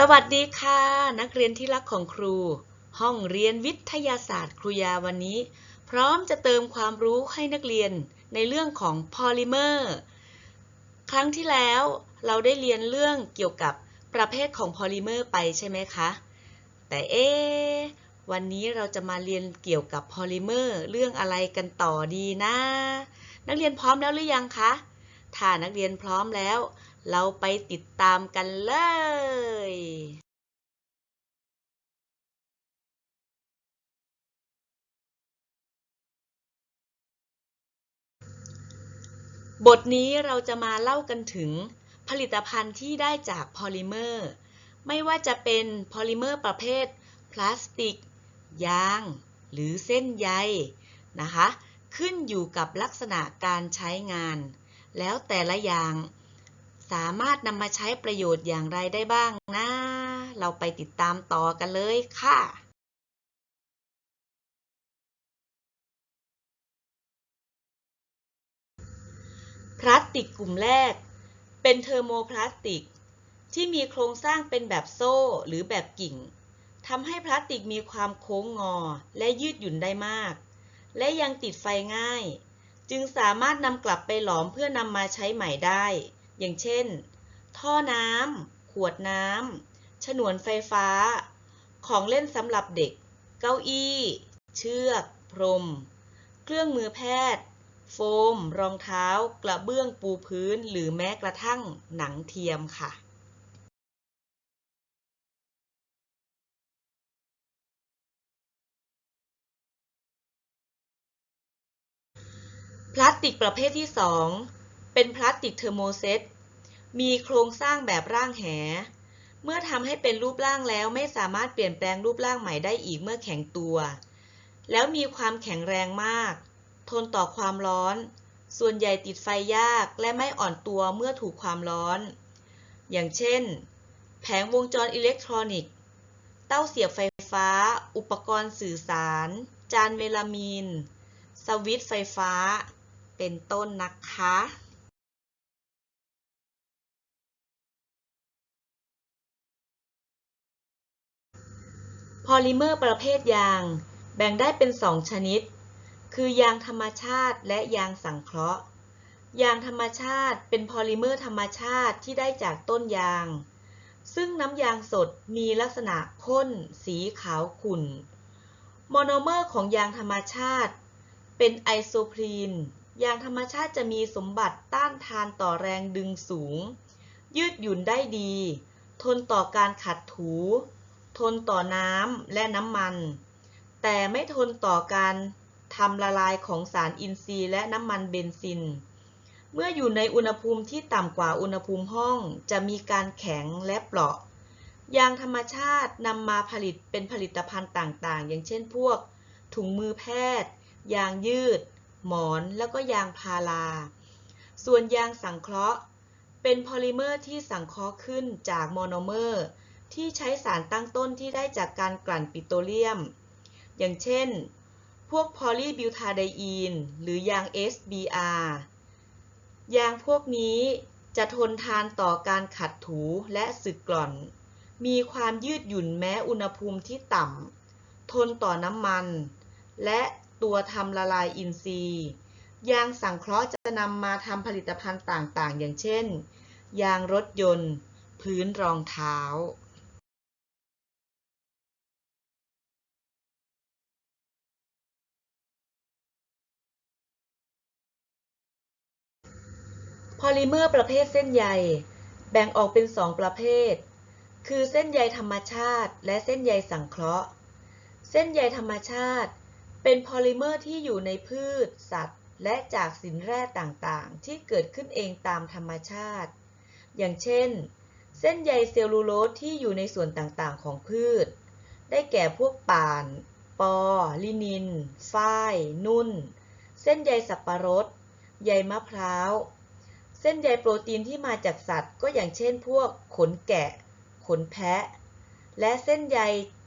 สวัสดีค่ะ นักเรียนที่รักของครู ห้องเรียนวิทยาศาสตร์ครูยาวันนี้ พร้อมจะเติมความรู้ให้นักเรียนในเรื่องของพอลิเมอร์ครั้งที่แล้วเราได้เรียนเรื่องเกี่ยวกับประเภทของพอลิเมอร์ไปใช่ไหมคะ แต่เอ๊วันนี้เราจะมาเรียนเกี่ยวกับพอลิเมอร์เรื่องอะไรกันต่อดีนะ นักเรียนพร้อมแล้วหรือยังคะ ถ้านักเรียนพร้อมแล้ว เราไปติดตามกันเลยบทนี้เราจะมาเล่ากันถึงผลิตภัณฑ์ที่ได้จากพอลิเมอร์ ไม่ว่าจะเป็นพอลิเมอร์ประเภท พลาสติก ยาง หรือเส้นใยนะคะ ขึ้นอยู่กับลักษณะการใช้งาน แล้วแต่ละอย่าง สามารถนำมาใช้ประโยชน์อย่างไรได้บ้างนะ เราไปติดตามต่อกันเลยค่ะ พลาสติกกลุ่มแรก เป็นเทอร์โมพลาสติก ที่มีโครงสร้างเป็นแบบโซ่หรือแบบกิ่งทำให้พลาสติกมีความโค้งงอและยืดหยุ่นได้มาก และยังติดไฟง่าย จึงสามารถนำกลับไปหลอมเพื่อนำมาใช้ใหม่ได้ อย่างเช่น ท่อน้ำขวดน้ำฉนวนไฟฟ้า ของเล่นสำหรับเด็ก เก้าอี้ เชือก พรม เครื่องมือแพทย์ โฟม รองเท้า กระเบื้องปูพื้น หรือแม้กระทั่งหนังเทียมค่ะพลาสติกประเภทที่ 2 เป็นพลาสติกเทอร์โมเซต มีโครงสร้างแบบร่างแห เมื่อทำให้เป็นรูปร่างแล้วไม่สามารถเปลี่ยนแปลงรูปร่างใหม่ได้อีกเมื่อแข็งตัว แล้วมีความแข็งแรงมาก ทนต่อความร้อน ส่วนใหญ่ติดไฟยากและไม่อ่อนตัวเมื่อถูกความร้อน อย่างเช่น แผงวงจรอิเล็กทรอนิกส์ เต้าเสียบไฟฟ้า อุปกรณ์สื่อสาร จานเมลามีน สวิตช์ไฟฟ้า เป็นต้นนะคะ พอลิเมอร์ประเภทยาง แบ่งได้เป็น 2 ชนิด คือยางธรรมชาติและยางสังเคราะห์ ยางธรรมชาติเป็นพอลิเมอร์ธรรมชาติที่ได้จากต้นยาง ซึ่งน้ำยางสดมีลักษณะข้น สีขาวขุ่น โมโนเมอร์ของยางธรรมชาติ เป็นไอโซพรีน ยางธรรมชาติจะมีสมบัติต้านทานต่อแรงดึงสูง ยืดหยุ่นได้ดี ทนต่อการขัดถู ทนต่อน้ำและน้ำมัน แต่ไม่ทนต่อการทำละลายของสารอินทรีย์และน้ำมันเบนซิน เมื่ออยู่ในอุณหภูมิที่ต่ำกว่าอุณหภูมิห้องจะมีการแข็งและเปราะ ยางธรรมชาตินำมาผลิตเป็นผลิตภัณฑ์ต่างๆ อย่างเช่นพวก ถุงมือแพทย์ ยางยืด หมอนแล้วก็ยางพาราส่วนยางสังเคราะห์ เป็นพอลิเมอร์ที่สังเคราะห์ขึ้นจากโมโนเมอร์ ที่ใช้สารตั้งต้นที่ได้จากการกลั่นปิโตรเลียม อย่างเช่น พวกพอลีบิวทาไดอีน หรือยาง SBR ยางพวกนี้จะทนทานต่อการขัดถูและสึกกร่อน มีความยืดหยุ่นแม้อุณหภูมิที่ต่ำ ทนต่อน้ำมัน และตัวทำละลายอินทรีย์ ยางสังเคราะห์จะนำมาทำผลิตภัณฑ์ต่างๆ อย่างเช่น ยางรถยนต์ พื้นรองเท้า พอลิเมอร์ประเภทเส้นใยแบ่งออกเป็น2ประเภท คือเส้นใยธรรมชาติและเส้นใยสังเคราะห์ เส้นใยธรรมชาติ เป็นพอลิเมอร์ที่อยู่ในพืช สัตว์ และจากสินแร่ต่างๆ ที่เกิดขึ้นเองตามธรรมชาติ อย่างเช่น เส้นใยเซลลูโลสที่อยู่ในส่วนต่างๆ ของพืช ได้แก่พวกป่าน ปอ ลินิน ฝ้าย นุ่น เส้นใยสับปะรด ใยมะพร้าว เส้นใยโปรตีนที่มาจากสัตว์ ก็อย่างเช่นพวกขนแกะ ขนแพะ และเส้นใย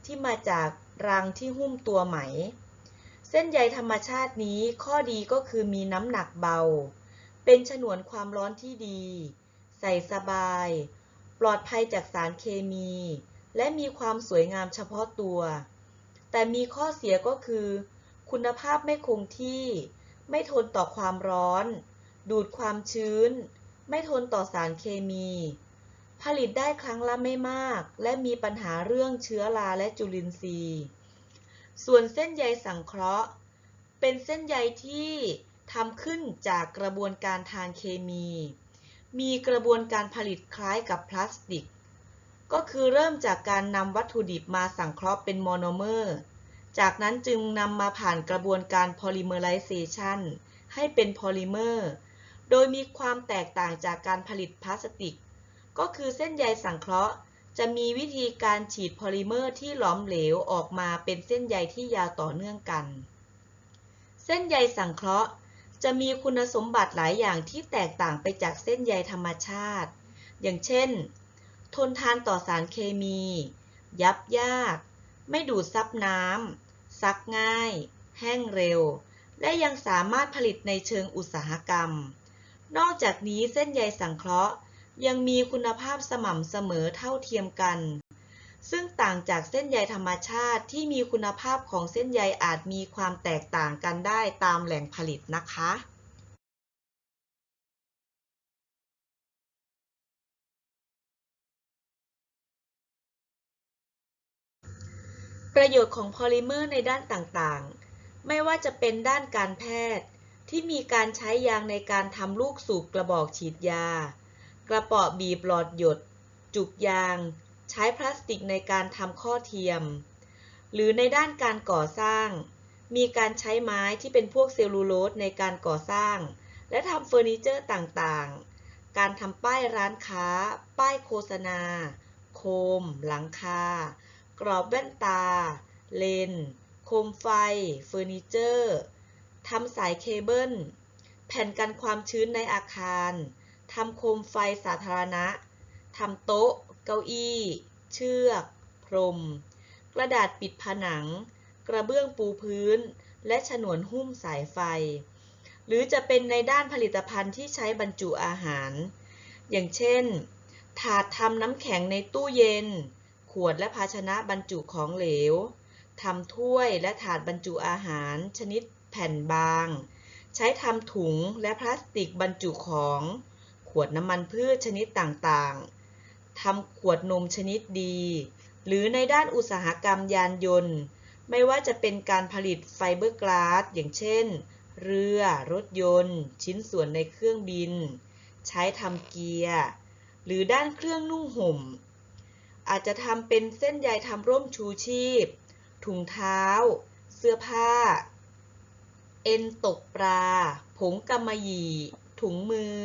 ที่มาจากรังที่หุ้มตัวไหม เส้นใยธรรมชาตินี้ข้อดีก็คือมีน้ำหนักเบา เป็นฉนวนความร้อนที่ดี ใส่สบาย ปลอดภัยจากสารเคมี และมีความสวยงามเฉพาะตัว แต่มีข้อเสียก็คือ คุณภาพไม่คงที่ ไม่ทนต่อความร้อน ดูดความชื้น ไม่ทนต่อสารเคมี ผลิตได้ครั้งละไม่มาก และมีปัญหาเรื่องเชื้อราและจุลินทรีย์ ส่วนเส้นใยสังเคราะห์ เป็นเส้นใยที่ทำขึ้นจากกระบวนการทางเคมี มีกระบวนการผลิตคล้ายกับพลาสติก ก็คือเริ่มจากการนำวัตถุดิบมาสังเคราะห์เป็นโมโนเมอร์ จากนั้นจึงนำมาผ่านกระบวนการพอลิเมอไรเซชันให้เป็นพอลิเมอร์ โดยมีความแตกต่างจากการผลิตพลาสติก ก็คือเส้นใยสังเคราะห์ จะมีวิธีการฉีดพอลิเมอร์ที่หลอมเหลวออกมาเป็นเส้นใยที่ยาวต่อเนื่องกัน เส้นใยสังเคราะห์ จะมีคุณสมบัติหลายอย่างที่แตกต่างไปจากเส้นใยธรรมชาติ อย่างเช่น ทนทานต่อสารเคมี ยับยาก ไม่ดูดซับน้ำ ซักง่าย แห้งเร็ว และยังสามารถผลิตในเชิงอุตสาหกรรม นอกจากนี้เส้นใยสังเคราะห์ยังมีคุณภาพสม่ำเสมอเท่าเทียมกัน ซึ่งต่างจากเส้นใยธรรมชาติที่มีคุณภาพของเส้นใยอาจมีความแตกต่างกันได้ตามแหล่งผลิตนะคะประโยชน์ของพอลิเมอร์ในด้านต่างๆ ไม่ว่าจะเป็นด้านการแพทย์ ที่มีการใช้ยางในการทำลูกสูบกระบอกฉีดยา กระป๋อบีบหลอดหยด จุกยาง ใช้พลาสติกในการทำข้อเทียม หรือในด้านการก่อสร้าง มีการใช้ไม้ที่เป็นพวกเซลลูโลสในการก่อสร้าง และทำเฟอร์นิเจอร์ต่างๆ การทำป้ายร้านค้า ป้ายโฆษณา โคม หลังคา กรอบแว่นตา เลน โคมไฟ เฟอร์นิเจอร์ ทำสายเคเบิล แผ่นกันความชื้นในอาคารทำโคมไฟสาธารณะทำโต๊ะ เก้าอี้ เชือก พรม กระดาษปิดผนัง กระเบื้องปูพื้น และฉนวนหุ้มสายไฟ หรือจะเป็นในด้านผลิตภัณฑ์ที่ใช้บรรจุอาหาร อย่างเช่น ถาดทำน้ำแข็งในตู้เย็น ขวดและภาชนะบรรจุของเหลวทำถ้วยและถาดบรรจุอาหารชนิด แผ่นบาง ใช้ทำถุงและพลาสติกบรรจุของ ขวดน้ำมันพืชชนิดต่างๆทำขวดนมชนิดดี หรือในด้านอุตสาหกรรมยานยนต์ ไม่ว่าจะเป็นการผลิตไฟเบอร์กลาสอย่างเช่น เรือ รถยนต์ ชิ้นส่วนในเครื่องบิน ใช้ทำเกียร์ หรือด้านเครื่องนุ่งห่ม อาจจะทำเป็นเส้นใยทำร่มชูชีพถุงเท้า เสื้อผ้า เอ็นตกปลา ผงกำมะหยี่ ถุงมือ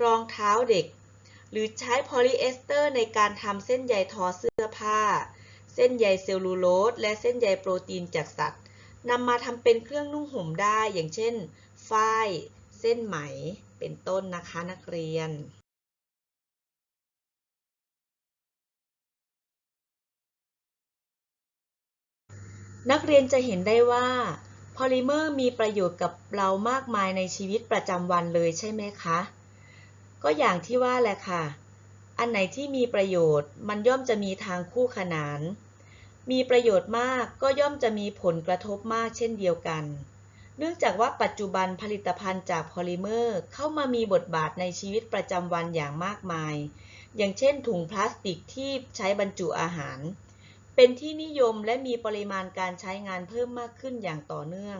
รองเท้าเด็ก หรือใช้พอลีเอสเตอร์ในการทำเส้นใยทอเสื้อผ้า เส้นใยเซลลูโลสและเส้นใยโปรตีนจากสัตว์นำมาทำเป็นเครื่องนุ่งห่มได้อย่างเช่น ฝ้าย เส้นไหม เป็นต้นนะคะนักเรียนนักเรียนจะเห็นได้ว่า พอลิเมอร์มีประโยชน์กับเรามากมายในชีวิตประจำวันเลยใช่ไหมคะ ก็อย่างที่ว่าแหละค่ะ อันไหนที่มีประโยชน์มันย่อมจะมีทางคู่ขนาน มีประโยชน์มากก็ย่อมจะมีผลกระทบมากเช่นเดียวกัน เนื่องจากว่าปัจจุบันผลิตภัณฑ์จากพอลิเมอร์เข้ามามีบทบาทในชีวิตประจำวันอย่างมากมาย อย่างเช่นถุงพลาสติกที่ใช้บรรจุอาหาร เป็นที่นิยมและมีปริมาณการใช้งานเพิ่มมากขึ้นอย่างต่อเนื่อง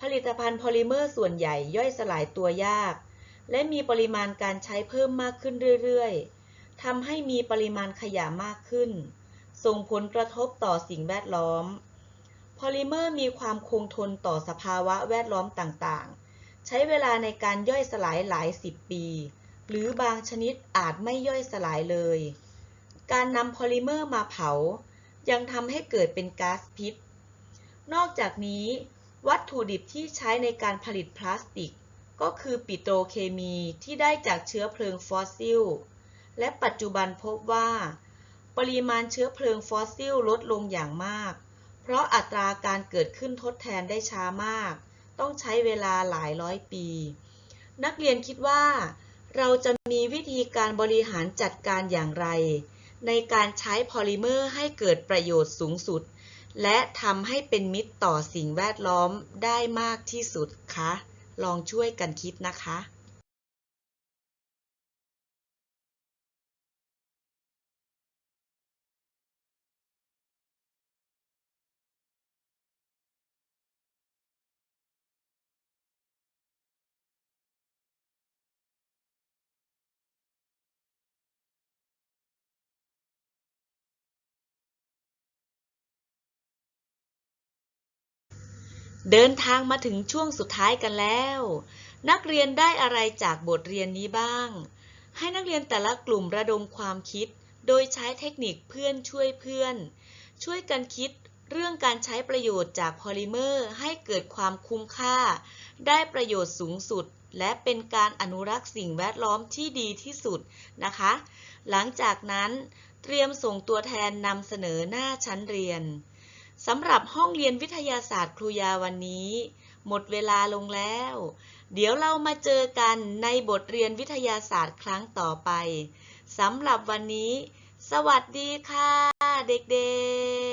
ผลิตภัณฑ์พอลิเมอร์ส่วนใหญ่ย่อยสลายตัวยาก และมีปริมาณการใช้เพิ่มมากขึ้นเรื่อยๆทำให้มีปริมาณขยะมากขึ้น ส่งผลกระทบต่อสิ่งแวดล้อม พอลิเมอร์มีความคงทนต่อสภาวะแวดล้อมต่างๆ ใช้เวลาในการย่อยสลายหลายสิบปี หรือบางชนิดอาจไม่ย่อยสลายเลย การนำพอลิเมอร์มาเผา ยังทำให้เกิดเป็นก๊าซพิษ นอกจากนี้ วัตถุดิบที่ใช้ในการผลิตพลาสติก ก็คือปิโตรเคมีที่ได้จากเชื้อเพลิงฟอสซิล และปัจจุบันพบว่า ปริมาณเชื้อเพลิงฟอสซิลลดลงอย่างมาก เพราะอัตราการเกิดขึ้นทดแทนได้ช้ามาก ต้องใช้เวลาหลายร้อยปี นักเรียนคิดว่า เราจะมีวิธีการบริหารจัดการอย่างไร ในการใช้พอลิเมอร์ให้เกิดประโยชน์สูงสุด และทำให้เป็นมิตรต่อสิ่งแวดล้อมได้มากที่สุดคะ ลองช่วยกันคิดนะคะ เดินทางมาถึงช่วงสุดท้ายกันแล้ว นักเรียนได้อะไรจากบทเรียนนี้บ้าง ให้นักเรียนแต่ละกลุ่มระดมความคิด โดยใช้เทคนิคเพื่อนช่วยเพื่อน ช่วยกันคิดเรื่องการใช้ประโยชน์จากพอลิเมอร์ให้เกิดความคุ้มค่า ได้ประโยชน์สูงสุด และเป็นการอนุรักษ์สิ่งแวดล้อมที่ดีที่สุดนะคะ หลังจากนั้นเตรียมส่งตัวแทนนำเสนอหน้าชั้นเรียน สำหรับห้องเรียนวิทยาศาสตร์ครูยาวันนี้ หมดเวลาลงแล้ว เดี๋ยวเรามาเจอกันในบทเรียนวิทยาศาสตร์ครั้งต่อไปสำหรับวันนี้ สวัสดีค่ะ เด็กๆ